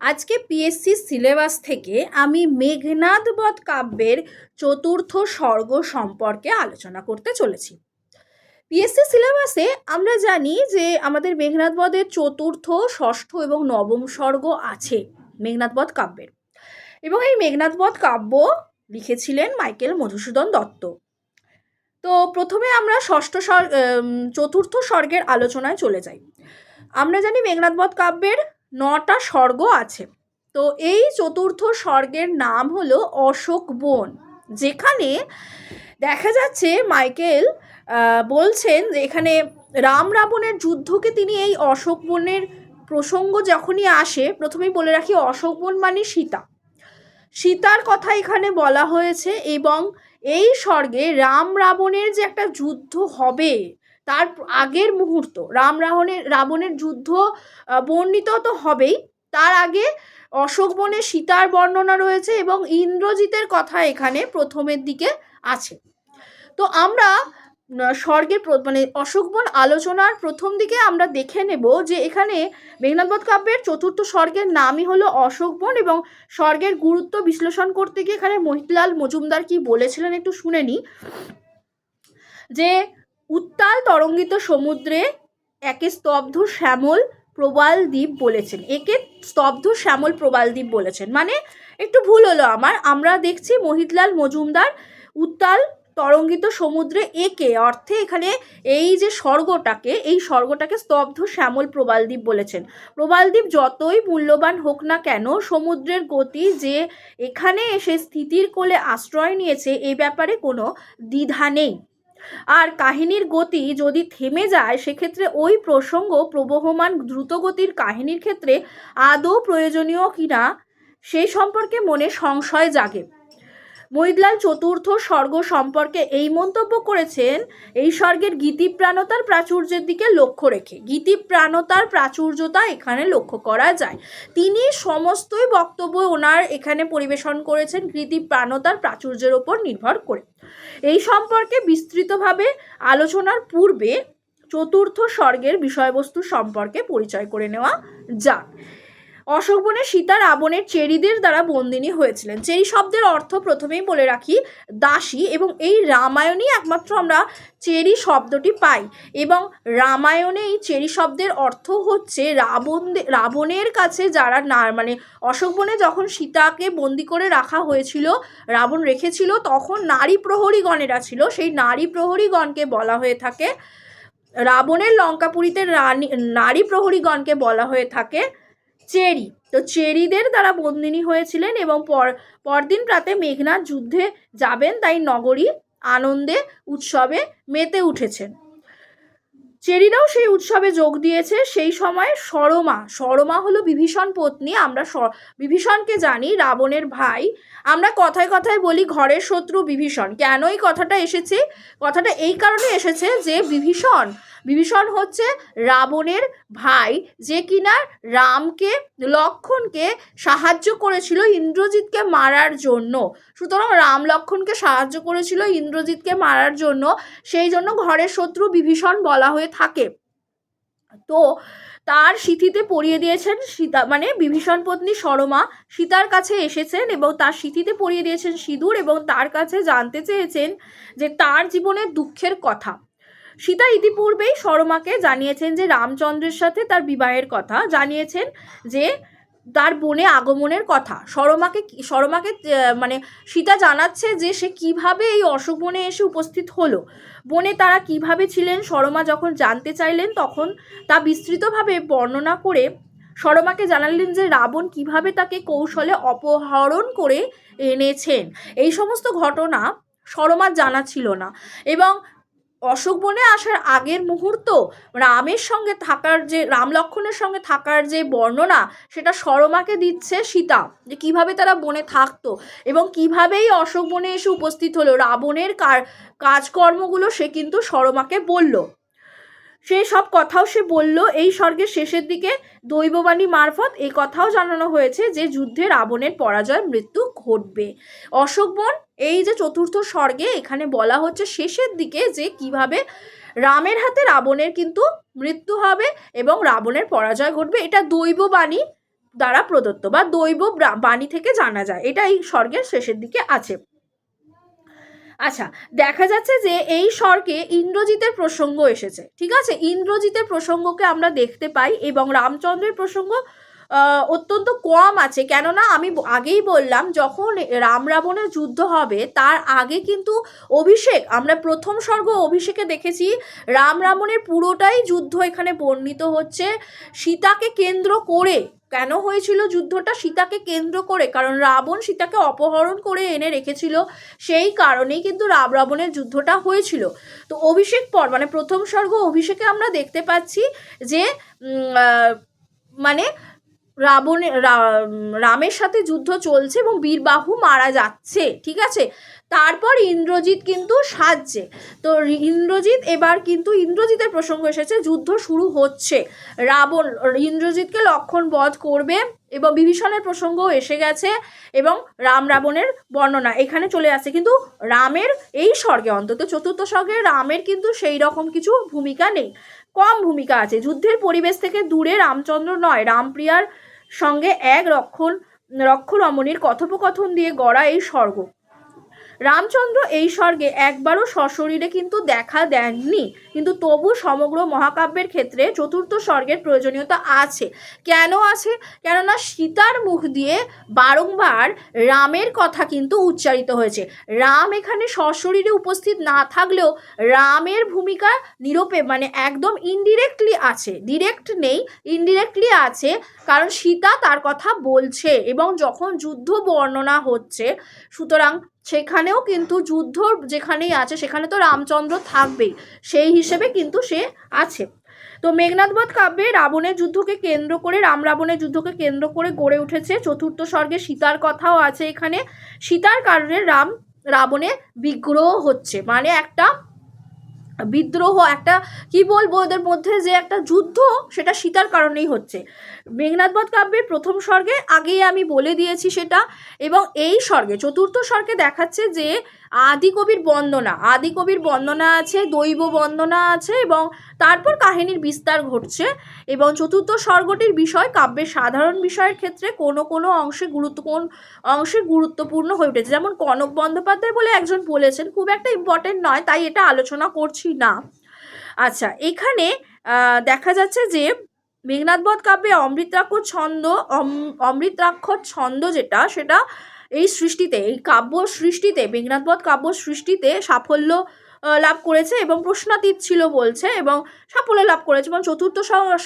আজকে PSC syllabus থেকে আমি মেঘনাদ বধ কাব্যের চতুর্থ স্বর্গ সম্পর্কে আলোচনা করতে চলেছি। পিএসসি সিলেবাসে আমরা জানি যে আমাদের মেঘনাদ বধের চতুর্থ, ষষ্ঠ এবং নবম স্বর্গ আছে মেঘনাদ বধ কাব্যের। এবং এই মেঘনাদ বধ কাব্য লিখেছিলেন মাইকেল মধুসূদন দত্ত। তো প্রথমে আমরা ষষ্ঠ স্বর্গ চতুর্থ স্বর্গের আলোচনায় চলে যাই। আমরা জানি মেঘনাদ বধ কাব্যের নটা স্বর্গ আছে। তো এই চতুর্থ স্বর্গের নাম হলো অশোক বন। যেখানে দেখা যাচ্ছে মাইকেল বলছেন যে এখানে রাম রাবণের যুদ্ধকে তিনি এই অশোক বনের প্রসঙ্গ যখনই আসে, প্রথমেই বলে রাখি অশোক বন মানে সীতা। সীতার কথা এখানে বলা হয়েছে এবং এই স্বর্গে রাম রাবণের যে একটা যুদ্ধ হবে তার আগের মুহূর্ত, রাম রাবণের রাবণের যুদ্ধ বর্ণিত তো হবেই। তার আগে অশোক বনে সীতার বর্ণনা রয়েছে এবং ইন্দ্রজিতের কথা এখানে প্রথমের দিকে আছে। তো আমরা স্বর্গের মানে অশোকবন আলোচনার প্রথম দিকে আমরা দেখে নেব যে এখানে মেঘনাথবধ কাব্যের চতুর্থ স্বর্গের নামই হলো অশোকবন এবং স্বর্গের গুরুত্ব বিশ্লেষণ করতে গিয়ে এখানে মহিতলাল মজুমদার কি বলেছিলেন একটু শুনে নিই যে উত্তাল তরঙ্গিত সমুদ্রে একে স্তব্ধ শ্যামল প্রবাল দ্বীপ বলেছেন। একে স্তব্ধ শ্যামল প্রবাল দ্বীপ বলেছেন। মানে একটু ভুল হলো আমার। আমরা দেখছি মহিতলাল মজুমদার উত্তাল তরঙ্গিত সমুদ্রে একে অর্থে এখানে এই যে স্বর্গটাকে, এই স্বর্গটাকে স্তব্ধ শ্যামল প্রবালদ্বীপ বলেছেন। প্রবালদ্বীপ যতই মূল্যবান হোক না কেন, সমুদ্রের গতি যে এখানে এসে স্থিতির কোলে আশ্রয় নিয়েছে, এ ব্যাপারে কোনো দ্বিধা নেই। আর কাহিনীর গতি যদি থেমে যায়, সেক্ষেত্রে ওই প্রসঙ্গ প্রবহমান দ্রুতগতির কাহিনীর ক্ষেত্রে আদৌ প্রয়োজনীয় কিনা সেই সম্পর্কে মনে সংশয় জাগে। মহিদলাল চতুর্থ স্বর্গ সম্পর্কে এই মন্তব্য করেছেন, এই স্বর্গের গীতিপ্রাণতার প্রাচুর্যের দিকে লক্ষ্য রেখে। গীতিপ্রাণতার প্রাচুর্যতা এখানে লক্ষ্য করা যায়। তিনি সমস্তই বক্তব্য ওনার এখানে পরিবেশন করেছেন, গীতিপ্রাণতার প্রাচুর্যের ওপর নির্ভর করে। এই সম্পর্কে বিস্তৃতভাবে আলোচনার পূর্বে চতুর্থ স্বর্গের বিষয়বস্তু সম্পর্কে পরিচয় করে নেওয়া যাক। অশোকবনে সীতা রাবণের চেরিদের দ্বারা বন্দিনী হয়েছিলেন। চেরি শব্দের অর্থ প্রথমেই বলে রাখি, দাসী এবং এই রামায়ণেই একমাত্র আমরা চেরি শব্দটি পাই। এবং রামায়ণে এই চেরি শব্দের অর্থ হচ্ছে রাবণ রাবণের কাছে যারা না মানে অশোকবনে যখন সীতাকে বন্দি করে রাখা হয়েছিল, রাবণ রেখেছিল, তখন নারী প্রহরীগণেরা ছিল। সেই নারী প্রহরীগণকে বলা হয়ে থাকে, রাবণের লঙ্কাপুরীতে রানী নারী প্রহরীগণকে বলা হয়ে থাকে চেরি। তো চেরিদের তারা বন্দিনী হয়েছিলেন এবং পর, পরদিন প্রাতে মেঘনা যুদ্ধে যাবেন, তাই নগরী আনন্দে, উৎসবে মেতে উঠেছেন। চেরিরাও সেই উৎসবে যোগ দিয়েছে। সেই সময় সরমা সরমা হলো বিভীষণ পত্নী। আমরা বিভীষণকে জানি, রাবণের ভাই। আমরা কথায় কথায় বলি ঘরের শত্রু বিভীষণ। কেন এই কথাটা এসেছে? কথাটা এই কারণে এসেছে যে বিভীষণ বিভীষণ হচ্ছে রাবণের ভাই যে কিনা রামকে, লক্ষণকে সাহায্য করেছিল ইন্দ্রজিৎকে মারার জন্য। সুতরাং রাম লক্ষণকে সাহায্য করেছিল ইন্দ্রজিৎকে মারার জন্য। সেই জন্য ঘরের শত্রু বিভীষণ বলা হয়ে থাকে। তো তার সিথিতে পরিয়ে দিয়েছেন সীতা মানে বিভীষণ পত্নী সরমা সীতার কাছে এসেছেন এবং তার সিথিতে পরিয়ে দিয়েছেন সিঁদুর এবং তার কাছে জানতে চেয়েছেন যে তার জীবনের দুঃখের কথা। সীতা ইতিপূর্বেই সরমাকে জানিয়েছেন যে রামচন্দ্রের সাথে তার বিবাহের কথা, জানিয়েছেন যে তার বনে আগমনের কথা। সরমাকে সরমাকে মানে সীতা জানাচ্ছে যে সে কীভাবে এই অশোক বনে এসে উপস্থিত হলো। বনে তারা কীভাবে ছিলেন সরমা যখন জানতে চাইলেন তখন তা বিস্তৃতভাবে বর্ণনা করে সরমাকে জানালেন যে রাবণ কীভাবে তাকে কৌশলে অপহরণ করে এনেছেন। এই সমস্ত ঘটনা সরমার জানা ছিল না। এবং অশোক বনে আসার আগের মুহূর্ত, রামের সঙ্গে থাকার যে, রাম লক্ষণের সঙ্গে থাকার যে বর্ণনা, সেটা সরমাকে দিচ্ছে সীতা, যে কীভাবে তারা বনে থাকতো এবং কিভাবেই অশোক বনে এসে উপস্থিত হলো। রাবণের কার, কাজকর্মগুলো সে কিন্তু সরমাকে বলল। সেই সব কথাও সে বলল। এই স্বর্গের শেষের দিকে দৈববাণী মারফত এই কথাও জানানো হয়েছে যে যুদ্ধে রাবণের পরাজয় মৃত্যু ঘটবে। অশোকবন এই যে চতুর্থ স্বর্গে এখানে বলা হচ্ছে শেষের দিকে যে কীভাবে রামের হাতে রাবণের কিন্তু মৃত্যু হবে এবং রাবণের পরাজয় ঘটবে, এটা দৈববাণী দ্বারা প্রদত্ত বা দৈব বাণী থেকে জানা যায়। এটা এই স্বর্গের শেষের দিকে আছে। আচ্ছা দেখা যাচ্ছে যে এই স্বর্গে ইন্দ্রজিতের প্রসঙ্গ এসেছে। ঠিক আছে? ইন্দ্রজিতের প্রসঙ্গকে আমরা দেখতে পাই এবং রামচন্দ্রের প্রসঙ্গ অত্যন্ত কম আছে। কেননা আমি আগেই বললাম, যখন রাম রাবণের যুদ্ধ হবে, তার আগে কিন্তু অভিষেক, আমরা প্রথম স্বর্গ অভিষেকে দেখেছি, রাম রাবণের পুরোটাই যুদ্ধ এখানে বর্ণিত হচ্ছে। সীতাকে কেন্দ্র করে, কেন হয়েছিল যুদ্ধটা? সীতাকে কেন্দ্র করে, কারণ রাবণ সীতাকে অপহরণ করে এনে রেখেছিল, সেই কারণেই কিন্তু রাম রাবণের যুদ্ধটা হয়েছিল। তো অভিষেক পর মানে প্রথম স্বর্গ অভিষেকে আমরা দেখতে পাচ্ছি যে মানে রাবণের রামের সাথে যুদ্ধ চলছে এবং বীরবাহু মারা যাচ্ছে, ঠিক আছে? তারপর ইন্দ্রজিৎ কিন্তু সাজছে। তো ইন্দ্রজিৎ এবার কিন্তু ইন্দ্রজিতের প্রসঙ্গ এসেছে, যুদ্ধ শুরু হচ্ছে। রাবণ, ইন্দ্রজিৎকে লক্ষণ বধ করবে এবং বিভীষণের প্রসঙ্গও এসে গেছে এবং রাম রাবণের বর্ণনা এখানে চলে আসছে। কিন্তু রামের এই স্বর্গে, অন্তত চতুর্থ স্বর্গে রামের কিন্তু সেই রকম কিছু ভূমিকা নেই। কম ভূমিকা আছে। যুদ্ধের পরিবেশ থেকে দূরে রামচন্দ্র নয়, রামপ্রিয়ার সঙ্গে এক রক্ষণ রক্ষরমণীর কথোপকথন দিয়ে গড়া এই স্বর্গ। রামচন্দ্র এই স্বর্গে একবারও সশরীরে কিন্তু দেখা দেননি। কিন্তু তবু সমগ্র মহাকাব্যের ক্ষেত্রে চতুর্থ স্বর্গের প্রয়োজনীয়তা আছে। কেন আছে? কেননা সীতার মুখ দিয়ে বারংবার রামের কথা কিন্তু উচ্চারিত হয়েছে। রাম এখানে সশরীরে উপস্থিত না থাকলেও রামের ভূমিকা নিরপে মানে একদম ইনডিরেক্টলি আছে। ডিরেক্ট নেই ইনডিরেক্টলি আছে, কারণ সীতা তার কথা বলছে এবং যখন যুদ্ধ বর্ণনা হচ্ছে, সুতরাং সেখানেও কিন্তু যুদ্ধ যেখানেই আছে, সেখানে তো রামচন্দ্র থাকবেই। সেই হিসেবে কিন্তু সে আছে। তো মেঘনাথবধ কাব্যে রাবণের যুদ্ধকে কেন্দ্র করে, রাম রাবণের যুদ্ধকে কেন্দ্র করে গড়ে উঠেছে চতুর্থ স্বর্গে সীতার কথাও আছে এখানে। সীতার কারণে রাম রাবণে বিগ্রহ হচ্ছে। মানে একটা বিদ্রোহ একটা, কি বলব ওদের মধ্যে যে একটা যুদ্ধ সেটা সীতার কারণেই হচ্ছে। মেঘনাথবধ কাব্যের প্রথম স্বর্গে আগেই আমি বলে দিয়েছি সেটা এবং এই স্বর্গে, চতুর্থ স্বর্গে দেখাচ্ছে যে আদি কবির বন্দনা, আদি কবির বন্দনা আছে, দৈব বন্দনা আছে এবং তারপর কাহিনীর বিস্তার ঘটছে এবং চতুর্থ স্বর্গটির বিষয় কাব্যের সাধারণ বিষয়ের ক্ষেত্রে কোনো কোনো অংশে গুরুত্ব, কোন অংশে গুরুত্বপূর্ণ হয়ে উঠেছে। যেমন কনক বন্দ্যোপাধ্যায় বলে একজন বলেছেন, খুব একটা ইম্পর্টেন্ট নয়, তাই এটা আলোচনা করছি না। আচ্ছা এখানে দেখা যাচ্ছে যে মেঘনাথবধ কাব্যে অমৃতাক্ষর ছন্দ, অম- অমৃতাক্ষর ছন্দ যেটা, সেটা এই সৃষ্টিতে, এই কাব্য সৃষ্টিতে মেঘনাথবধ কাব্য সৃষ্টিতে সাফল্য লাভ করেছে এবং প্রশ্নাতীত ছিল বলছে এবং সাফল্য লাভ করেছে। এবং চতুর্থ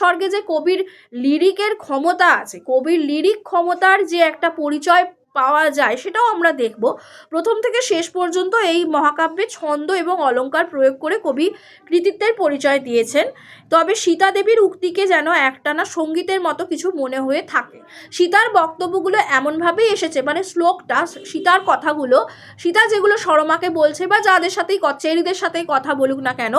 স্বর্গে যে কবির লিরিকের ক্ষমতা আছে, কবির লিরিক ক্ষমতার যে একটা পরিচয় পাওয়া যায় সেটাও আমরা দেখব। প্রথম থেকে শেষ পর্যন্ত এই মহাকাব্যে ছন্দ এবং অলঙ্কার প্রয়োগ করে কবি কৃতিত্বের পরিচয় দিয়েছেন। তবে সীতা দেবীর উক্তিকে যেন একটানা সঙ্গীতের মতো কিছু মনে হয়ে থাকে। সীতার বক্তব্যগুলো এমনভাবেই এসেছে মানে শ্লোকটা, সীতার কথাগুলো, সীতা যেগুলো সরমাকে বলছে বা যাদের সাথেই কচেরিদের সাথেই কথা বলুক না কেন,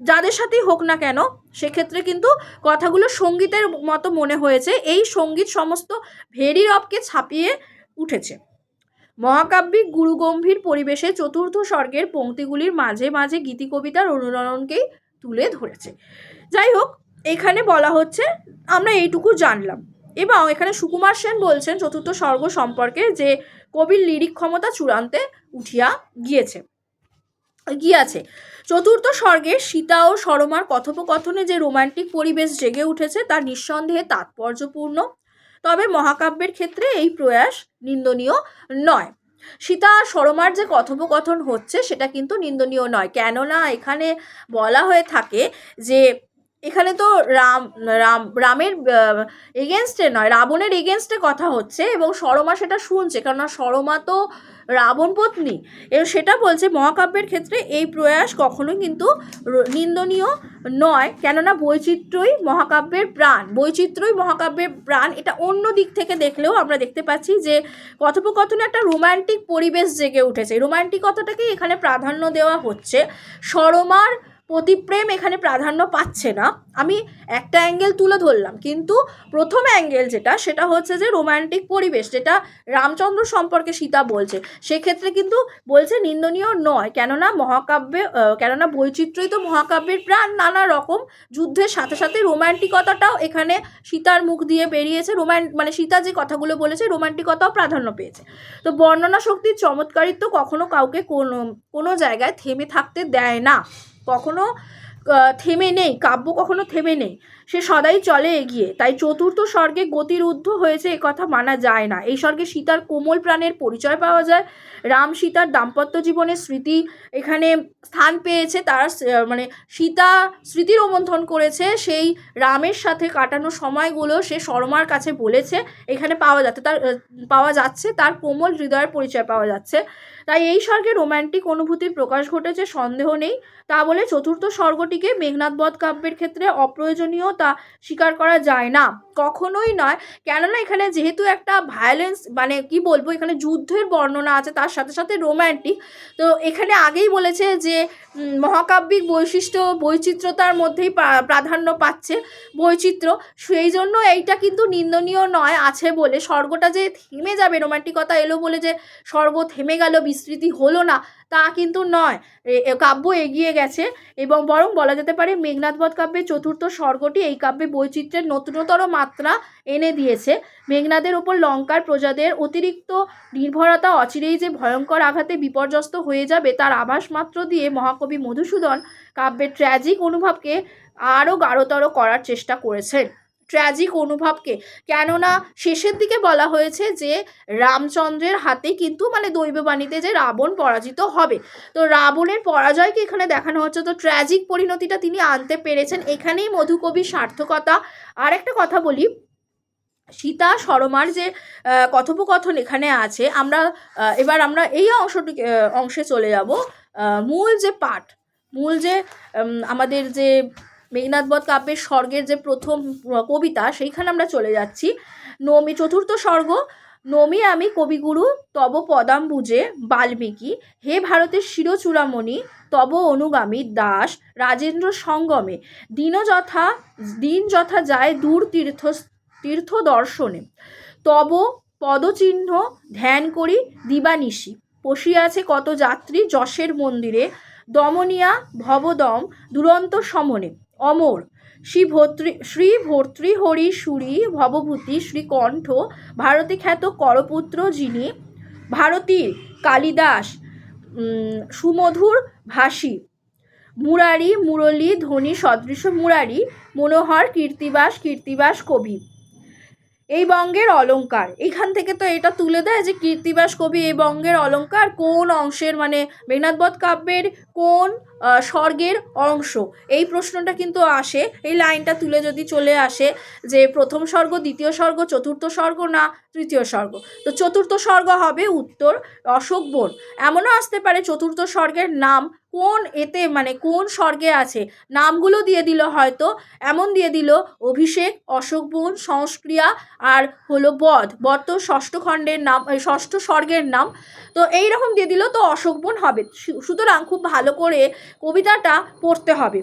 যাদের সাথেই হোক না কেন, সেক্ষেত্রে কিন্তু কথাগুলো সঙ্গীতের মতো মনে হয়েছে। এই সংগীত সমস্ত ভেরি রবকে ছাপিয়ে উঠেছে। মহাকাব্যিক গুরুগম্ভীর পরিবেশে চতুর্থ স্বর্গের পংক্তিগুলির মাঝে মাঝে গীতি কবিতার অনুরণনকেই তুলে ধরেছে। যাই হোক, এখানে বলা হচ্ছে, আমরা এইটুকু জানলাম। এবং এখানে সুকুমার সেন বলছেন, চতুর্থ স্বর্গ সম্পর্কে যে কবির লিরিক ক্ষমতা চূড়ান্তে উঠিয়া গিয়েছে, গিয়াছে। চতুর্থ স্বর্গে সীতা ও সরমার কথোপকথনে যে রোমান্টিক পরিবেশ জেগে উঠেছে তা নিঃসন্দেহে তাৎপর্যপূর্ণ। তবে মহাকাব্যের ক্ষেত্রে এই প্রয়াস নিন্দনীয় নয়। সীতা সরমার যে কথোপকথন হচ্ছে, সেটা কিন্তু নিন্দনীয় নয়। কেননা এখানে বলা হয়ে থাকে যে এখানে তো রাম রাম, রামের এগেনস্টে নয়, রাবণের এগেনস্টে কথা হচ্ছে এবং সরমা সেটা শুনছে, কেননা সরমা তো রাবণ পত্নী। এবং সেটা বলছে মহাকাব্যের ক্ষেত্রে এই প্রয়াস কখনোই কিন্তু নিন্দনীয় নয়, কেননা বৈচিত্র্যই মহাকাব্যের প্রাণ। বৈচিত্র্যই মহাকাব্যের প্রাণ, এটা অন্য দিক থেকে দেখলেও আমরা দেখতে পাচ্ছি যে কথোপকথনে একটা রোমান্টিক পরিবেশ জেগে উঠেছে। রোমান্টিকতাটাকেই এখানে প্রাধান্য দেওয়া হচ্ছে। সরমার পতিপ্রেম এখানে প্রাধান্য পাচ্ছে না। আমি একটা অ্যাঙ্গেল তুলে ধরলাম, কিন্তু প্রথম অ্যাঙ্গেল যেটা, সেটা হচ্ছে যে রোম্যান্টিক পরিবেশ, যেটা রামচন্দ্র সম্পর্কে সীতা বলছে। সেক্ষেত্রে কিন্তু বলছে নিন্দনীয় নয়, কেননা মহাকাব্যে কেননা বৈচিত্র্যই তো মহাকাব্যের প্রাণ। নানা রকম যুদ্ধের সাথে সাথে রোম্যান্টিকতাটাও এখানে সীতার মুখ দিয়ে বেরিয়েছে। রোম্যান মানে সীতা যে কথাগুলো বলেছে রোম্যান্টিকতাও প্রাধান্য পেয়েছে। তো বর্ণনা শক্তির চমৎকারিত্ব কখনো কাউকে কোনো কোনো জায়গায় থেমে থাকতে দেয় না। কখনো থেমে নেই, কাব্য কখনো থেমে নেই। সে সদাই চলে এগিয়ে। তাই চতুর্থ স্বর্গে গতির ঊর্ধ্ব হয়েছে কথা মানা যায় না। এই স্বর্গে সীতার কোমল প্রাণের পরিচয় পাওয়া যায়। রাম সীতার দাম্পত্য জীবনের স্মৃতি এখানে স্থান পেয়েছে। তারা মানে সীতা স্মৃতি রোমন্থন করেছে। সেই রামের সাথে কাটানো সময়গুলো সে শর্মার কাছে বলেছে। এখানে পাওয়া যাচ্ছে, তার পাওয়া যাচ্ছে। তার কোমল হৃদয়ের পরিচয় পাওয়া যাচ্ছে। তাই এই স্বর্গে রোম্যান্টিক অনুভূতির প্রকাশ ঘটেছে, সন্দেহ নেই। তা বলে চতুর্থ স্বর্গটিকে মেঘনাথ বধ কাব্যের ক্ষেত্রে অপ্রয়োজনীয় তা স্বীকার করা যায় না। কখনোই নয়। কেননা এখানে যেহেতু একটা ভায়োলেন্স মানে কি বলব? এখানে যুদ্ধের বর্ণনা আছে, তার সাথে সাথে রোম্যান্টিক তো এখানে আগেই বলেছে যে মহাকাব্যিক বৈশিষ্ট্য, বৈচিত্র্যতার মধ্যেই প্রা- প্রাধান্য পাচ্ছে বৈচিত্র্য। সেই জন্য এইটা কিন্তু নিন্দনীয় নয়, আছে বলে। স্বর্গটা যে থেমে যাবে রোমান্টিকতা এলো বলে যে, স্বর্গ থেমে গেল, বিস্তৃতি হলো না। তা কিন্তু নয়। কাব্য এগিয়ে গেছে এবং বরং বলা যেতে পারে মেঘনাথবধ কাব্যের চতুর্থ স্বর্গটি এই কাব্যে বৈচিত্র্যের নতুনতর মাত্রা এনে দিয়েছে। মেঘনাদের ওপর লঙ্কার প্রজাদের অতিরিক্ত নির্ভরতা অচিরেই যে ভয়ঙ্কর আঘাতে বিপর্যস্ত হয়ে যাবে তার আভাস মাত্র দিয়ে মহাকবি মধুসূদন কাব্যের ট্র্যাজিক অনুভবকে আরও গাঢ়তর করার চেষ্টা করেছেন। ট্র্যাজিক অনুভবকে। কেননা শেষের দিকে বলা হয়েছে যে, রামচন্দ্রের হাতে কিন্তু মানে দৈববাণীতে যে রাবণ পরাজিত হবে। তো রাবণের পরাজয়কে এখানে দেখানো হচ্ছে। তো ট্র্যাজিক পরিণতিটা তিনি আনতে পেরেছেন। এখানেই মধুকবির সার্থকতা। আর একটা কথা বলি। সীতা সরমার যে কথোপকথন এখানে আছে, আমরা এবার আমরা এই অংশটি অংশে চলে যাব। মূল যে পাঠ, মূল যে আমাদের যে মেঘনাথবধ কাব্যের স্বর্গের যে প্রথম কবিতা, সেইখানে আমরা চলে যাচ্ছি। নমি চতুর্থ স্বর্গ, নমি আমি কবিগুরু, তব পদাম্বুজে বাল্মীকি, হে ভারতের শিরচূড়ামণি, তব অনুগামী দাস, রাজেন্দ্র সঙ্গমে। দিন যথা দিন যথা যায় দূর তীর্থ তীর্থ দর্শনে। তব পদচিহ্ন ধ্যান করি দিবানিশি। আছে কত যাত্রী যশের মন্দিরে। দমনিয়া ভবদম দুরন্ত সমনে। অমর। শ্রী ভর্তৃ শ্রী ভর্তৃহরি সুরি ভবভূতি শ্রীকণ্ঠ ভারতে খ্যাত করপুত্র যিনি ভারতীর কালিদাস সুমধুর ভাষী। মুরারি, মুরলী ধ্বনি সদৃশ মুরারি, মনোহর, কীর্তিবাস কীর্তিবাস কবি। এই বঙ্গের অলঙ্কার। এখান থেকে তো এটা তুলে দেয় যে কীর্তিবাস কবি এই বঙ্গের অলঙ্কার কোন অংশের মানে মেঘনাথবধ কাব্যের কোন স্বর্গের অংশ। এই প্রশ্নটা কিন্তু আসে, এই লাইনটা তুলে যদি চলে আসে যে প্রথম স্বর্গ, দ্বিতীয় স্বর্গ, চতুর্থ স্বর্গ না তৃতীয় স্বর্গ। তো চতুর্থ স্বর্গ হবে উত্তর অশোক বন। এমনও আসতে পারে চতুর্থ স্বর্গের নাম কোন এতে মানে কোন স্বর্গে আছে? নামগুলো দিয়ে দিল হয়তো, এমন দিয়ে দিল অভিষেক, অশোক বন, সংস্ক্রিয়া আর হলো বধ। বধ তো ষষ্ঠ খণ্ডের নাম ষষ্ঠ স্বর্গের নাম। তো এই রকম দিয়ে দিল তো অশোক বন হবে। সুতরাং খুব ভালো করে কবিতাটা পড়তে হবে।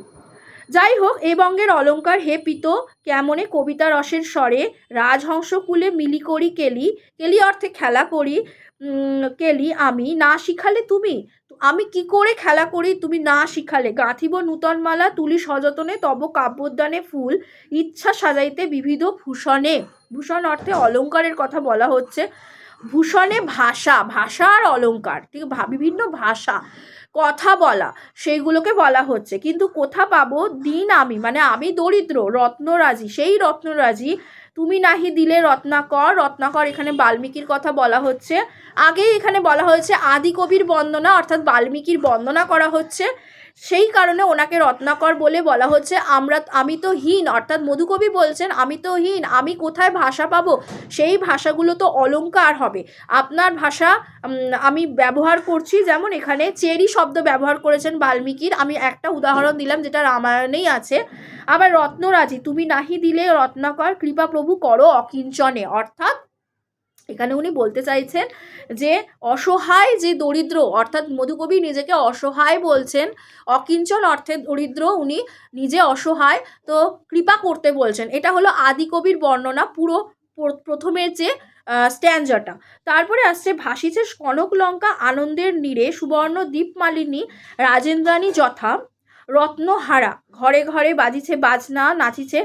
যাই হোক, এ বঙ্গের অলঙ্কার হে পিত কেমনে কবিতা রসের স্বরে রাজহংস কুলে মিলি করি কেলি কেলি অর্থে খেলা করি কেলি আমি, না শিখালে তুমি? আমি কি করে খেলা করি? তুমি না শিখালে। গাঁথিব নূতন মালা, তুলি সযতনে, তব কাব্যোদ্যানে ফুল, ইচ্ছা সাজাইতে বিবিধ ভূষণে। ভূষণ অর্থে অলঙ্কারের কথা বলা হচ্ছে। ভূষণে ভাষা ভাষা আর অলঙ্কার, ঠিক বিভিন্ন ভাষা। কথা বলা, সেইগুলোকে বলা হচ্ছে। কিন্তু কোথা পাবো? দিন আমি মানে আমি দরিদ্র, রত্নরাজি, সেই রত্নরাজি। তুমি নাহি দিলে রত্নাকর রত্নাকর এখানে বাল্মীকির কথা বলা হচ্ছে। আগেই এখানে বলা হয়েছে আদি কবির বন্দনা, অর্থাৎ বাল্মীকির বন্দনা করা হচ্ছে। সেই কারণে ওনাকে রত্নাকর বলে বলা হচ্ছে। আমরা, আমি তো হীন, অর্থাৎ মধুকবি বলছেন, আমি তো হীন, আমি কোথায় ভাষা পাবো? সেই ভাষাগুলো তো অলঙ্কার হবে। আপনার ভাষা আমি ব্যবহার করছি যেমন এখানে চেরি শব্দ ব্যবহার করেছেন বাল্মীকির। আমি একটা উদাহরণ দিলাম যেটা রামায়ণেই আছে। আবার রত্নরাজি, তুমি নাহি দিলে রত্নাকর, কৃপা প্রভু করো অকিঞ্চনে। অর্থাৎ এখানে উনি বলতে চাইছেন যে অসহায় যে দরিদ্র, অর্থাৎ মধুকবি নিজেকে অসহায় বলছেন, অকিঞ্চন অর্থে দরিদ্র উনি নিজে অসহায়, তো কৃপা করতে বলছেন। এটা হলো আদি কবির বর্ণনা পুরো প্র- প্রথমের যে স্ট্যান্ডাটা তারপরে আসছে ভাসিছে কনক লঙ্কা আনন্দের নীরে সুবর্ণ দীপমালিনী রাজেন্দ্রাণী যথা। রত্নহারা। ঘরে ঘরে বাজিছে বাজনা, নাচিছে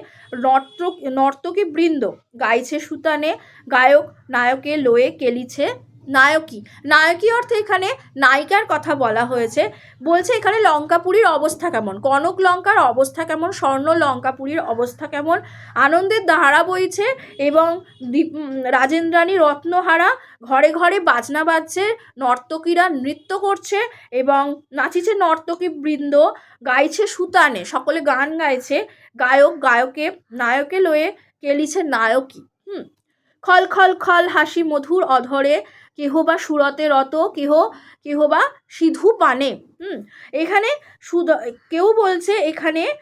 নর্তক নর্তকী বৃন্দ গাইছে সুতানে, গায়ক নায়কে লয়ে কেলিছে নায়কী। নায়কী অর্থে এখানে নায়িকার কথা বলা হয়েছে। বলছে এখানে লঙ্কাপুরীর অবস্থা কেমন? কনক লঙ্কার অবস্থা কেমন? স্বর্ণ লঙ্কাপুরীর অবস্থা কেমন? আনন্দের ধারা বইছে এবং রাজেন্দ্রাণী রত্নহারা ঘরে ঘরে বাজনা বাজছে, নর্তকীরা নৃত্য করছে এবং নাচিছে নর্তকী বৃন্দ, গাইছে সুতানে, সকলে গান গাইছে, গায়ক গায়কে নায়কে লয়ে কেলিছে নায়কী। হুম। খল খল খল হাসি মধুর অধরে কেহ বা সুরতে রত, কেহ কেহ বা সিধু পানে। হুম, এখানে সুদ কেউ বলছে এখানে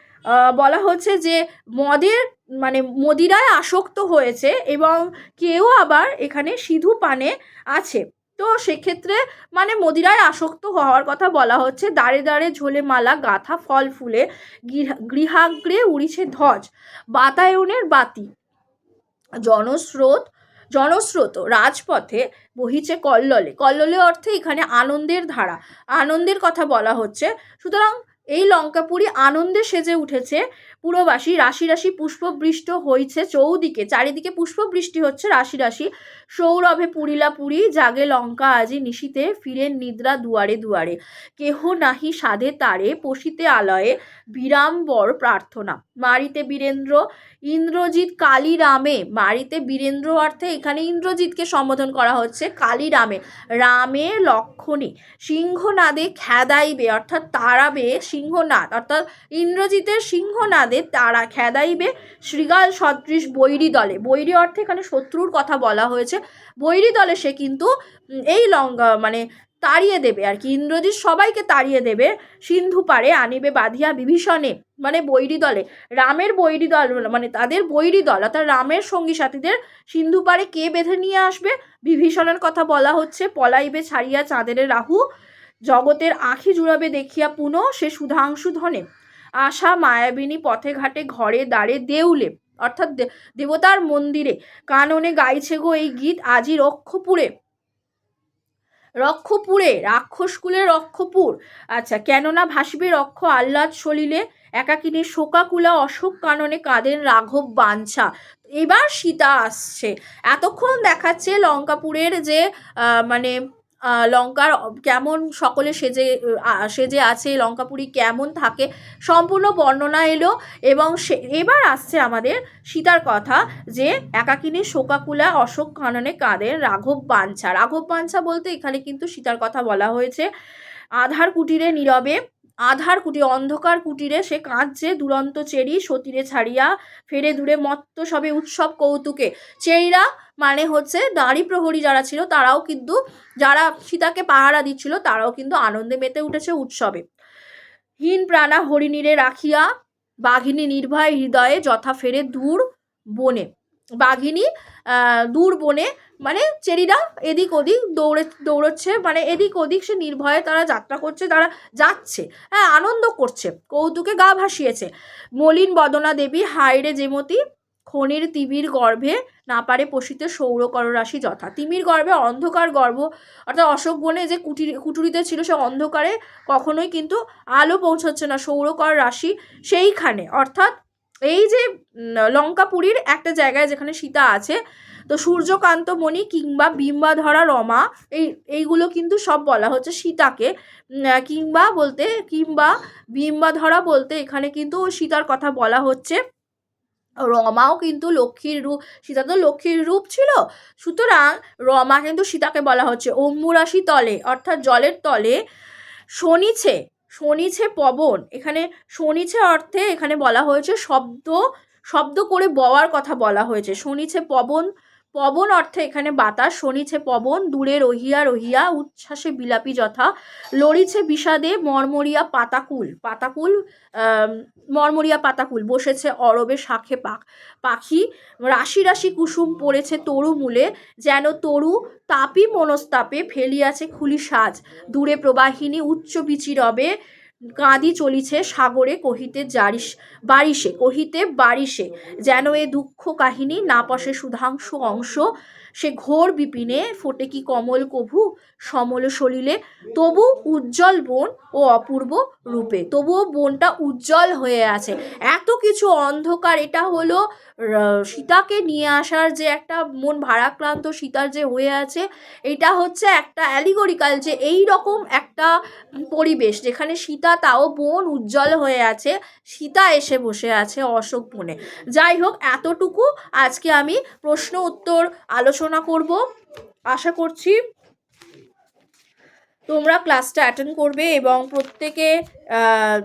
বলা হচ্ছে যে মদের মানে মদিরায় আসক্ত হয়েছে এবং কেউ আবার এখানে সিধু পানে আছে। তো সেক্ষেত্রে মানে মদিরায় আসক্ত হওয়ার কথা বলা হচ্ছে। দাঁড়ে দাঁড়ে ঝোলে মালা, গাথা, ফল ফুলে, গৃহা- গৃহাগ্রে উড়িছে ধ্বজ, বাতায়নের বাতি। জনস্রোত জনস্রোত রাজপথে বহিছে কল্লোলে। কল্লোলে অর্থে এখানে আনন্দের ধারা। আনন্দের কথা বলা হচ্ছে। সুতরাং এই লঙ্কাপুরী আনন্দে সেজে উঠেছে পুরবাসী রাশি রাশি পুষ্পবৃষ্ট হইছে চৌদিকে। চারিদিকে পুষ্পবৃষ্টি হচ্ছে রাশি রাশি। সৌরভে পুরিলা পুরী, জাগে লঙ্কা আজি নিশীতে ফিরেন নিদ্রা দুয়ারে দুয়ারে। কেহ নাহি সাধে তারে, পশিতে আলয়ে বিরামবর প্রার্থনা। মারিতে বীরেন্দ্র, ইন্দ্রজিৎ কালী রামে মারিতে বীরেন্দ্র অর্থে এখানে ইন্দ্রজিৎকে সম্বোধন করা হচ্ছে কালী রামে রামের লক্ষণে, সিংহনাদে খেদাইবে অর্থাৎ তাড়াবে সিংহনাদ, অর্থাৎ ইন্দ্রজিতের সিংহনাদে তারা খেদাইবে। শৃগাল সদৃশ বৈরী দলে। বৈরী অর্থে এখানে শত্রুর কথা বলা হয়েছে। বৈরী দলে সে কিন্তু এই লঙ্কা মানে তাড়িয়ে দেবে আর কি। ইন্দ্রজিৎ সবাইকে তাড়িয়ে দেবে। সিন্ধু পারে আনিবে বাঁধিয়া বিভীষণে মানে বৈরী দলে। রামের বৈরী দল মানে তাদের বৈরী দল, অর্থাৎ রামের সঙ্গী সাথীদের সিন্ধু পারে কে বেঁধে নিয়ে আসবে? বিভীষণের কথা বলা হচ্ছে। পলাইবে ছাড়িয়া চাঁদের রাহু। জগতের আঁখি জুড়াবে দেখিয়া পুনঃ সে সুধাংশু ধনে। আশা মায়াবিনী পথে ঘাটে ঘরে দাঁড়ে দেউলে, অর্থাৎ দেবতার মন্দিরে। কাননে গাইছে গো এই গীত আজি রক্ষপুরে। রক্ষপুরে রাক্ষসকুলের রক্ষপুর। আচ্ছা কেননা ভাসবে রক্ষ আহ্লাদ সলিলে, একাকিনী শোকাকুলা অশোক কাননে কাঁদেন রাঘব বাঞ্ছা। এবার সীতা আসছে। এতক্ষণ দেখাচ্ছে লঙ্কাপুরের যে মানে লঙ্কার কেমন সকলে সেজে সেজে আছে লঙ্কাপুরি কেমন থাকে, সম্পূর্ণ বর্ণনা এলো এবং সে, এবার আসছে আমাদের সীতার কথা যে একাকিনী শোকাকুলা অশোক কাননে কাঁদেন রাঘব বাঞ্ছা। রাঘব বাঞ্ছা বলতে এখানে কিন্তু সীতার কথা বলা হয়েছে। আধার কুটিরে নীরবে, আধার কুটি, অন্ধকার কুটিরে সে কাঁদছে দুরন্ত চেরি সতীরে ছাড়িয়া, ফেরে দূরে মত্ত সবে উৎসব কৌতুকে। চেরিরা মানে হচ্ছে নারী প্রহরী যারা ছিল, তারাও কিন্তু যারা সীতাকে পাহারা দিচ্ছিল, তারাও কিন্তু আনন্দে মেতে উঠেছে উৎসবে। হীন প্রাণা হরিণীরে রাখিয়া বাঘিনী নির্ভয় হৃদয়ে যথা ফেরে দূর বনে। বাঘিনী দূর বনে মানে চেরিরা এদিক ওদিক দৌড়ে, দৌড়চ্ছে মানে এদিক ওদিক সে নির্ভয়ে তারা যাত্রা করছে, তারা যাচ্ছে হ্যাঁ আনন্দ করছে, কৌতুকে গা ভাসিয়েছে। মলিন বদনা দেবী হায়রে যেমতি খনির তিমির গর্ভে না পারে পশিতে সৌরকর রাশি যথা। তিমির গর্ভে অন্ধকার গর্ভ অর্থাৎ অশোক বনে যে কুটির, কুটুরিতে ছিল সে অন্ধকারে কখনোই কিন্তু আলো পৌঁছচ্ছে না সৌরকর রাশি সেইখানে। অর্থাৎ এই যে লঙ্কাপুরীর একটা জায়গায় যেখানে সীতা আছে, তো সূর্যকান্ত মণি কিংবা বিম্বাধরা রমা, এই, এইগুলো কিন্তু সব বলা হচ্ছে সীতাকে। কিংবা বলতে, কিংবা বিম্বাধরা বলতে এখানে কিন্তু সীতার কথা বলা হচ্ছে। রমাও কিন্তু লক্ষ্মীর রূপ সীতা তো লক্ষ্মীর রূপ ছিল। সুতরাং রমা কিন্তু সীতাকে বলা হচ্ছে অম্বুরাশি তলে, অর্থাৎ জলের তলে শনিছে শনিছে পবন। এখানে শনিছে অর্থে এখানে বলা হয়েছে শব্দ শব্দ করে বওয়ার কথা বলা হয়েছে। শনিছে পবন পবন অর্থে এখানে বাতাস, শনিছে পবন, দূরে রহিয়া রহিয়া, উচ্ছ্বাসে বিলাপি যথা, লড়িছে বিষাদে মরমরিয়া পাতাকুল পাতাকুল মরমরিয়া পাতাকুল, বসেছে অরবে শাখে পাক পাখি, রাশি রাশি কুসুম পড়েছে তরু মূলে, যেন তরু তাপি মনস্তাপে ফেলিয়াছে খুলি সাজ, দূরে প্রবাহিনী উচ্চ বিচি রবে কাঁদি চলিছে সাগরে কহিতে জারিস বারিশে, কহিতে বারিশে, যেন এ দুঃখ কাহিনী না পশে সুধাংশু অংশ সে ঘোর বিপিনে ফোটে কি কমল কভু, সমল সলিলে। তবু উজ্জ্বল বন ও অপূর্ব রূপে, তবুও বনটা উজ্জ্বল হয়ে আছে। এত কিছু অন্ধকার, এটা হলো সীতাকে নিয়ে আসার যে একটা মন ভারাক্রান্ত সীতার যে হয়ে আছে, এটা হচ্ছে একটা অ্যালিগরিক্যাল যে এই রকম একটা পরিবেশ যেখানে সীতা, তাও বন উজ্জ্বল হয়ে আছে, সীতা এসে বসে আছে অশোক বনে। যাই হোক, এতটুকু। আজকে আমি প্রশ্ন উত্তর, আলোচনা করব। আশা করছি তোমরা ক্লাসটা অ্যাটেন্ড করবে এবং প্রত্যেকে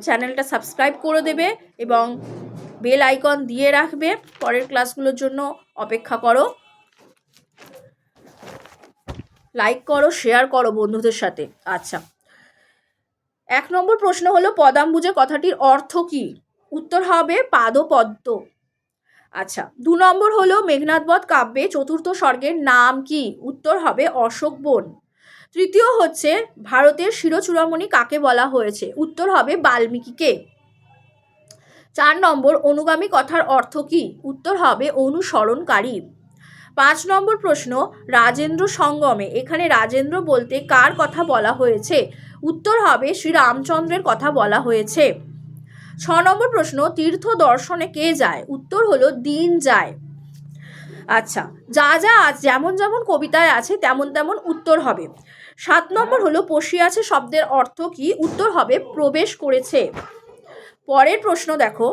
চ্যানেলটা সাবস্ক্রাইব করে দেবে এবং বেল আইকন দিয়ে রাখবে। পরের ক্লাসগুলোর জন্য অপেক্ষা করো। লাইক করো শেয়ার করো বন্ধুদের সাথে। আচ্ছা। এক নম্বর প্রশ্ন হলো পদাম্বুজে কথাটির অর্থ কি? উত্তর হবে পাদপদ্ম। আচ্ছা দু নম্বর হলো মেঘনাথবধ কাব্যে চতুর্থ স্বর্গের নাম কি? উত্তর হবে অশোক বন। তৃতীয় হচ্ছে ভারতের শিরচূড়ামণি কাকে বলা হয়েছে? উত্তর হবে বাল্মীকিকে। চার নম্বর, অনুগামী কথার অর্থ কি? উত্তর হবে অনুসরণকারী। পাঁচ নম্বর প্রশ্ন, রাজেন্দ্র সঙ্গমে, এখানে রাজেন্দ্র বলতে কার কথা বলা হয়েছে? উত্তর হবে শ্রী রামচন্দ্রের কথা বলা হয়েছে। ছ নম্বর প্রশ্ন, তীর্থ দর্শনে কে যায়? উত্তর হলো দিন যায়। আচ্ছা যা যা আজ যেমন যেমন কবিতায় আছে, তেমন তেমন উত্তর হবে। সাত নম্বর হলো আছে শব্দের অর্থ কি? উত্তর হবে, প্রবেশ করেছে। পরের প্রশ্ন দেখো।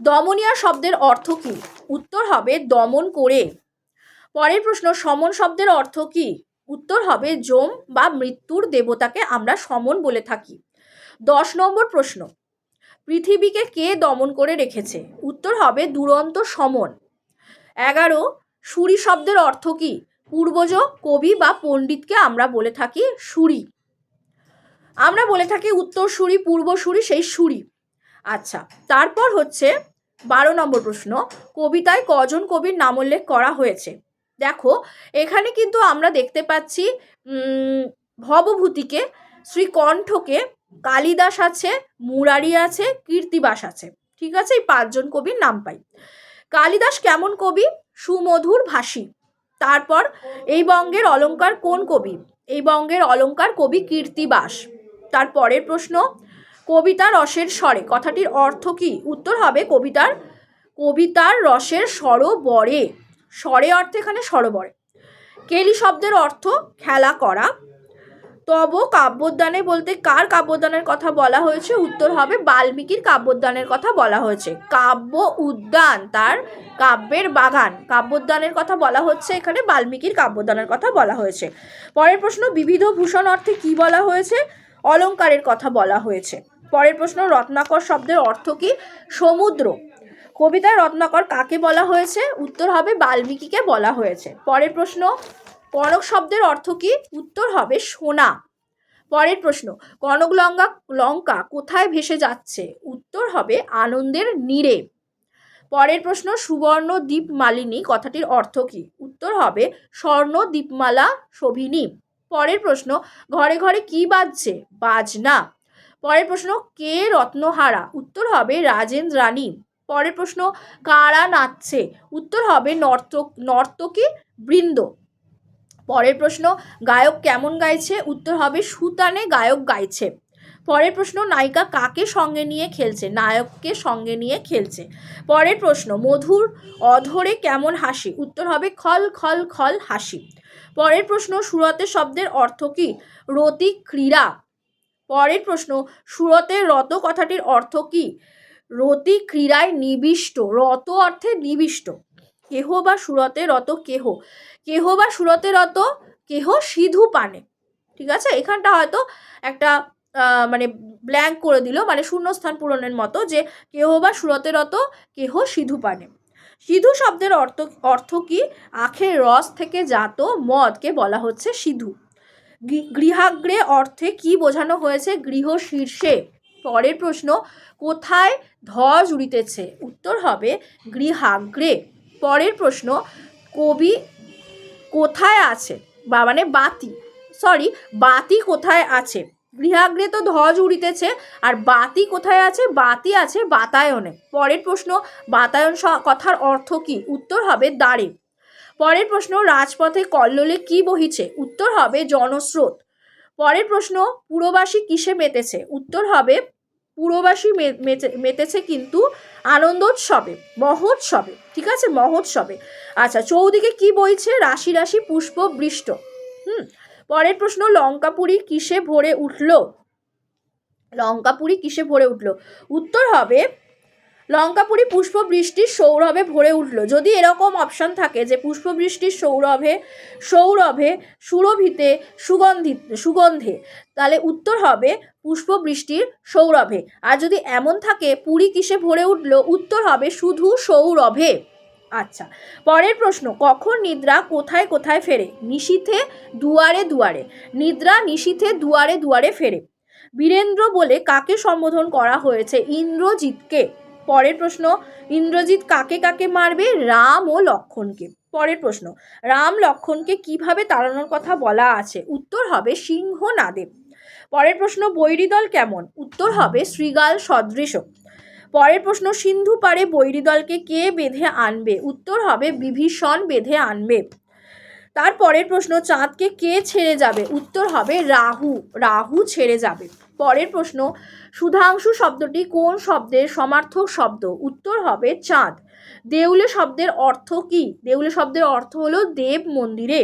দমনিয়া শব্দের অর্থ কি? উত্তর হবে, দমন করে। পরের প্রশ্ন, সমন শব্দের অর্থ কি? উত্তর হবে, যম বা মৃত্যুর দেবতাকে আমরা সমন বলে থাকি। দশ নম্বর প্রশ্ন। পৃথিবীকে কে দমন করে রেখেছে? উত্তর হবে দুরন্ত সমন। এগারো, সুরি শব্দের অর্থ কি? পূর্বজ, কবি বা পণ্ডিতকে আমরা বলে থাকি সুরি। আমরা বলে থাকি উত্তরসূরি পূর্বসূরি সেই সুরি। আচ্ছা তারপর হচ্ছে বারো নম্বর প্রশ্ন। কবিতায় কজন কবির নাম উল্লেখ করা হয়েছে? দেখো, এখানে কিন্তু আমরা দেখতে পাচ্ছি ভবভূতিকে, শ্রীকণ্ঠকে কালিদাস আছে, মুরারি আছে, কীর্তিবাস আছে। ঠিক আছে? এই পাঁচজন কবির নাম পাই। কালিদাস কেমন কবি? সুমধুর ভাষী। তারপর এই বঙ্গের অলঙ্কার কোন কবি? এই বঙ্গের অলঙ্কার কবি কীর্তিবাস। তার পরের প্রশ্ন, কবিতা রসের স্বরে, কথাটির অর্থ কি? উত্তর হবে কবিতার কবিতার রসের সরোবরে স্বরে অর্থে এখানে সরোবরে কেলি শব্দের অর্থ খেলা করা তব কাব্যোদ্যানে বলতে কার কাব্যোদ্যানের কথা বলা হয়েছে? উত্তর হবে বাল্মীকির কাব্যোদ্যানের কথা বলা হয়েছে। কাব্য উদ্যান তার কাব্যের বাগান। কাব্যোদ্যানের কথা বলা হচ্ছে এখানে, বাল্মীকির কাব্যোদ্যানের কথা বলা হয়েছে। পরের প্রশ্ন, বিবিধ ভূষণ অর্থে কি বলা হয়েছে? অলংকারের কথা বলা হয়েছে। পরের প্রশ্ন, রত্নাকর শব্দের অর্থ কি? সমুদ্র। কবিতায় রত্নাকর কাকে বলা হয়েছে? উত্তর হবে বাল্মীকিকে বলা হয়েছে। পরের প্রশ্ন কনক শব্দের অর্থ কি? উত্তর হবে সোনা। পরের প্রশ্ন কনক লঙ্কা লঙ্কা কোথায় ভেসে যাচ্ছে? উত্তর হবে আনন্দের নীরে পরের প্রশ্ন, সুবর্ণ দ্বীপ মালিনী কথাটির অর্থ কি? উত্তর হবে স্বর্ণ দ্বীপমালা শোভিনী। পরের প্রশ্ন, ঘরে ঘরে কি বাজছে? বাজনা। পরের প্রশ্ন, কে রত্নহারা? উত্তর হবে রাজেন্দ্র রানী পরের প্রশ্ন, কারা নাচছে? উত্তর হবে নর্তক, নর্তকী বৃন্দ। পরের প্রশ্ন, গায়ক কেমন গাইছে? উত্তর হবে, সুতানে গায়ক গাইছে। পরের প্রশ্ন, নায়িকা কাকে সঙ্গে নিয়ে খেলছে? নায়ককে সঙ্গে নিয়ে খেলছে। পরের প্রশ্ন, মধুর অধরে কেমন হাসি? উত্তর হবে, খল খল খল হাসি। পরের প্রশ্ন সুরতে শব্দের অর্থ কি? রতি ক্রীড়া পরের প্রশ্ন, সুরতের রত কথাটির অর্থ কি? রতি ক্রীড়ায় নিবিষ্ট। রত অর্থে নিবিষ্ট। কেহ বা সুরতে রত কেহ। কেহ বা সুরতে রত কেহ সিধু পানে। ঠিক আছে? এখানটা হয়তো একটা মানে ব্ল্যাঙ্ক করে দিল মানে শূন্যস্থান পূরণের মতো যে কেহ বা সুরতে রত, কেহ সিধু পানে। সিধু শব্দের অর্থ অর্থ কি? আখের রস থেকে জাত মদকে বলা হচ্ছে সিধু। গৃহাগ্রে অর্থে কি বোঝানো হয়েছে? গৃহ শীর্ষে। পরের প্রশ্ন, কোথায় ধ্বজ উড়িতেছে উত্তর হবে গৃহাগ্রে। পরের প্রশ্ন, কবি কোথায় আছে? বা মানে বাতি সরি বাতি কোথায় আছে? গৃহাগ্রে তো ধ্বজ উড়িতেছে, আর বাতি কোথায় আছে? বাতি আছে বাতায়নে। পরের প্রশ্ন, বাতায়ন কথার অর্থ কি? উত্তর হবে দ্বারে। পরের প্রশ্ন, রাজপথে কল্লোলে কি বহিছে? উত্তর হবে জনস্রোত। পরের প্রশ্ন, পুরবাসী কিসে মেতেছে? উত্তর হবে পুরবাসী মেতেছে কিন্তু আনন্দোৎসবে, মহোৎসবে, ঠিক আছে? মহোৎসবে। আচ্ছা চৌদিকে কি বইছে? রাশি রাশি, পুষ্প, বৃষ্ট। হুম, পরের প্রশ্ন, লঙ্কাপুরি কিসে ভরে উঠল? লঙ্কাপুরি কিসে ভরে উঠল? উত্তর হবে লঙ্কাপুরি পুষ্পবৃষ্টির সৌরভে ভরে উঠল। যদি এরকম অপশন থাকে যে পুষ্পবৃষ্টির সৌরভে সৌরভে সুরভিতে সুগন্ধি, সুগন্ধে, তাহলে উত্তর হবে পুষ্পবৃষ্টির সৌরভে। আর যদি এমন থাকে পুরী কিসে ভরে উঠল, উত্তর হবে শুধু সৌরভে। আচ্ছা পরের প্রশ্ন, কখন নিদ্রা কোথায় কোথায় ফেরে? নিশীথে দুয়ারে দুয়ারে। নিদ্রা নিশীথে দুয়ারে দুয়ারে ফেরে। বীরেন্দ্র বলে কাকে সম্বোধন করা হয়েছে? ইন্দ্রজিৎকে। পরের প্রশ্ন, ইন্দ্রজিৎ কাকে কাকে মারবে, রাম ও লক্ষণকে? পরের প্রশ্ন, রাম লক্ষণকে কীভাবে তাড়ানোর কথা বলা আছে? উত্তর হবে সিংহ নাদে। পরের প্রশ্ন, বৈরিদল কেমন? উত্তর হবে শ্রীগাল সদৃশ। পরের প্রশ্ন, সিন্ধু পারে বৈরিদলকে কে বেঁধে আনবে? উত্তর হবে বিভীষণ বেঁধে আনবে। তার পরের প্রশ্ন, চাঁদকে কে ছেড়ে যাবে? উত্তর হবে রাহু। রাহু ছেড়ে যাবে। পরের প্রশ্ন, সুধাংশু শব্দটি কোন শব্দের সমার্থক শব্দ? উত্তর হবে চাঁদ। দেউলে শব্দের অর্থ কি? দেউলে শব্দের অর্থ হলো দেব মন্দিরে।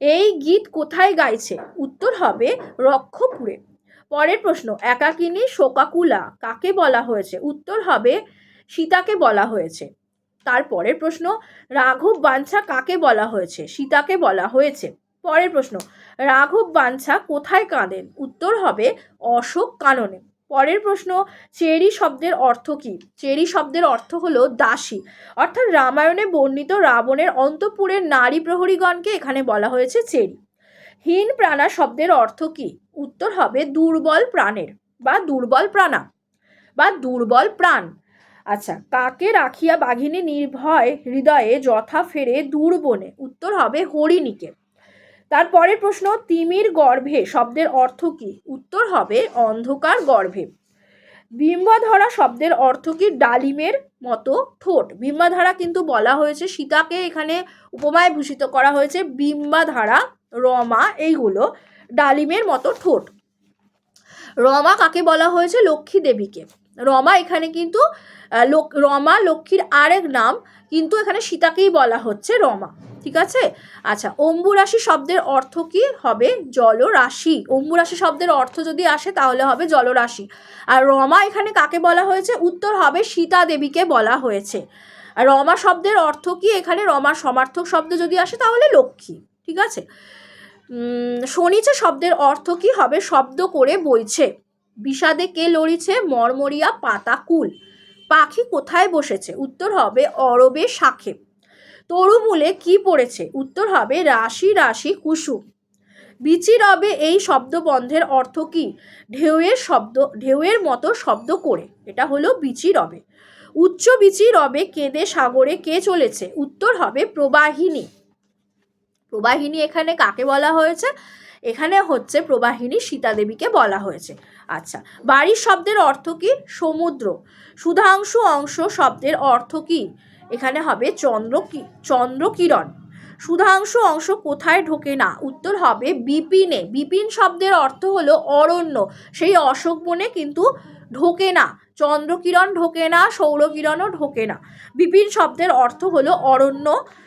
এই গীত কোথায় গাইছে? উত্তর হবে রক্ষপুরে। পরের প্রশ্ন, একাকিনী শোকাকুলা কাকে বলা হয়েছে? উত্তর হবে সীতাকে বলা হয়েছে। তারপরের প্রশ্ন, রাঘব বাঞ্ছা কাকে বলা হয়েছে? সীতাকে বলা হয়েছে। পরের প্রশ্ন, রাঘব বাঞ্ছা কোথায় কাঁদেন? উত্তর হবে অশোক কাননে। পরের প্রশ্ন, চেরি শব্দের অর্থ কি? চেরি শব্দের অর্থ হলো দাসী। অর্থাৎ রামায়ণে বর্ণিত রাবণের অন্তপুরের নারী প্রহরীগণকে এখানে বলা হয়েছে চেরি। হীন প্রাণা শব্দের অর্থ কি? উত্তর হবে দুর্বল প্রাণের বা দুর্বল প্রাণা বা দুর্বল প্রাণ। আচ্ছা কাকে রাখিয়া বাঘিনী নির্ভয় হৃদয়ে যথা ফেরে দূর বনে উত্তর হবে হরিণীকে। তারপরের প্রশ্ন, তিমির গর্ভে শব্দের অর্থ কি? উত্তর হবে, অন্ধকার গর্ভে। বিম্বাধরা শব্দের অর্থ কি? ডালিমের মতো ঠোঁট। বিম্বাধারা কিন্তু বলা হয়েছে, সীতাকে এখানে উপমায় ভূষিত করা হয়েছে বিম্বাধারা রমা, এইগুলো ডালিমের মতো ঠোঁট। রমা কাকে বলা হয়েছে? লক্ষ্মী দেবীকে। রমা এখানে কিন্তু রমা লক্ষ্মীর আরেক নাম, কিন্তু এখানে সীতাকেই বলা হচ্ছে রমা। ঠিক আছে? আচ্ছা অম্বুরাশি শব্দের অর্থ কি হবে? জলরাশি অম্বুরাশি শব্দের অর্থ যদি আসে তাহলে হবে জলরাশি আর রমা এখানে কাকে বলা হয়েছে? উত্তর হবে সীতা দেবীকে বলা হয়েছে। আর রমা শব্দের অর্থ কি? এখানে রমা সমার্থক শব্দ যদি আসে তাহলে লক্ষ্মী, ঠিক আছে? শনিচে শব্দের অর্থ কি হবে? শব্দ করে বইছে। বিষাদে কে লড়িছে? মরমরিয়া পাতা কুল পাখি কোথায় বসেছে? উত্তর হবে অরবে শাখে। তরুমূলে কি পড়েছে? উত্তর হবে রাশি রাশি কুসুম বিচি রবে এই শব্দবন্ধের অর্থ কি? ঢেউয়ের শব্দ, ঢেউয়ের মতো শব্দ করে। এটা হলো বিচি রবে উচ্চ বিচি রবে কেঁদে সাগরে কে চলেছে? উত্তর হবে প্রবাহিনী। প্রবাহিনী এখানে কাকে বলা হয়েছে? এখানে হচ্ছে প্রবাহিনী সীতা দেবীকে বলা হয়েছে। আচ্ছা বাড়ির শব্দের অর্থ কি? সমুদ্র। সুধাংশু অংশ শব্দের অর্থ কি? এখানে হবে চন্দ্র চন্দ্রকিরণ সুধাংশু অংশ কোথায় ঢোকে না? উত্তর হবে বিপিনে। বিপিন শব্দের অর্থ হলো অরণ্য। সেই অশোক বনে কিন্তু ঢোকে না। চন্দ্রকিরণ ঢোকে না সৌরকিরণও ঢোকে না। বিপিন শব্দের অর্থ হলো অরণ্য।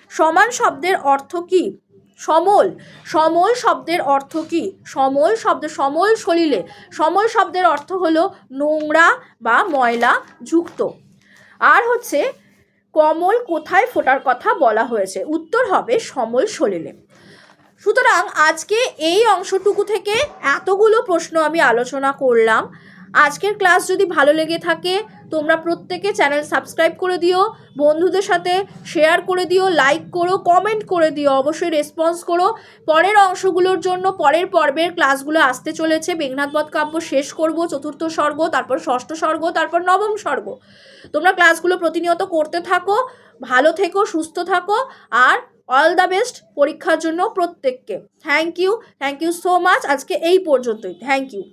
সমান শব্দের অর্থ কি? সমল। সমল শব্দের অর্থ কি? সমল শব্দ, সমল সলিলে। সমল শব্দের অর্থ হলো নোংরা বা ময়লা যুক্ত। আর হচ্ছে কমল কোথায় ফোটার কথা বলা হয়েছে? উত্তর হবে সমল সলিলে। সুতরাং আজকে এই অংশটুকু থেকে এতগুলো প্রশ্ন আমি আলোচনা করলাম। আজকের ক্লাস যদি ভালো লেগে থাকে, তোমরা প্রত্যেকে চ্যানেল সাবস্ক্রাইব করে দিও, বন্ধুদের সাথে শেয়ার করে দিও, লাইক করো, কমেন্ট করে দিও, অবশ্যই রেসপন্স করো। পরের অংশগুলোর জন্য পরের পর্বের ক্লাসগুলো আসতে চলেছে। মেঘনাথ বধ কাব্য শেষ করব, চতুর্থ স্বর্গ, তারপর ষষ্ঠ স্বর্গ, তারপর নবম স্বর্গ। তোমরা ক্লাসগুলো প্রতিনিয়ত করতে থাকো, ভালো থেকো, সুস্থ থাকো, আর অল দ্য বেস্ট পরীক্ষার জন্য প্রত্যেককে। Thank you thank you so much. আজকে এই পর্যন্তই। Thank you.